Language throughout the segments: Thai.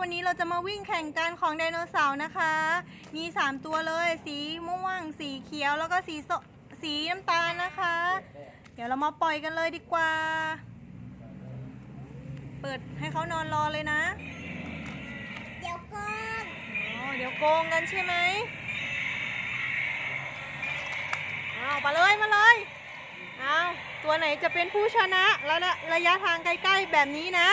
วันนี้เราจะมาวิ่งแข่งกันของไดโนเสาร์นะคะ มี 3 ตัวเลย สีม่วง สีเขียว แล้วก็สีสสีน้ำตาลนะคะ เดี๋ยวเรามาปล่อยกันเลยดีกว่า เปิดให้เขานอนรอเลยนะ เดี๋ยวก่อนอ๋อเดี๋ยวโกงกันใช่ไหมเอาไปเลยมาเลยเอาตัวไหนจะเป็นผู้ชนะ แล้วระระยะทางใกล้ๆแบบนี้นะ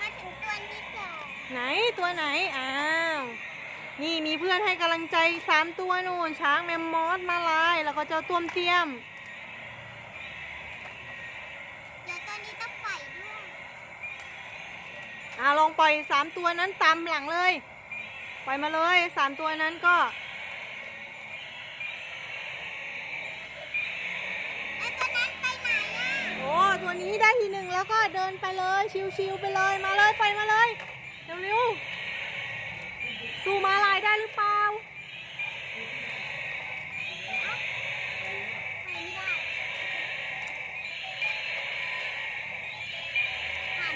มาถึงตัวที่สอง ไหนตัวไหน อ้าว นี่มีเพื่อนให้กำลังใจสามตัวนู่น ช้างแมมมอสมาลาย แล้วก็เจ้าต้วมเตี้ยม เดี๋ยวตัวนี้ต้องปล่อยด้วยอ่าลองปล่อยสามตัวนั้นตามหลังเลย ปล่อยมาเลยสามตัวนั้นก็ แล้วตัวนั้นไปไหนอะ โอ้ ตัวนี้ได้ทีหนึ่งแล้วก็เดินไปเลย ชิวๆไปเลย มาเลย ปล่อยมาเลย เร็วๆสู้มาลายได้หรือเปล่าไปไม่ได้ผ่าน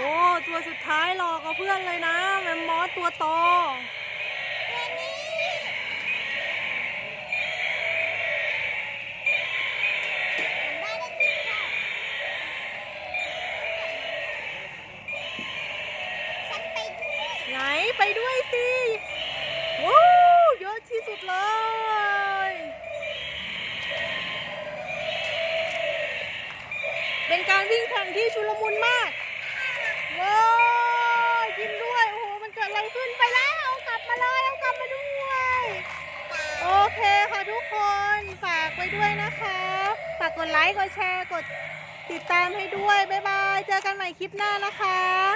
อาจจะช้าโอ้ตัวสุดท้ายหลอกกับเพื่อนเลยนะ แมมมอสตัวโตตัวนี้ผมได้ได้ที่ชอบฉันไปด้วยไหนไปด้วยสิว้าวเยอะที่สุดเลยเป็นการวิ่งแข่งที่ชุลมุนมาก ว้าวกินด้วย โอ้โห มันเกิดอะไรขึ้นไปแล้ว เอากลับมาเลย เอากลับมาด้วย โอ เคค่ะทุกคนฝากไว้ด้วยนะคะ ฝากกดไลค์ กดแชร์ กดติดตามให้ด้วย บ๊ายบาย เจอกันใหม่คลิปหน้านะคะ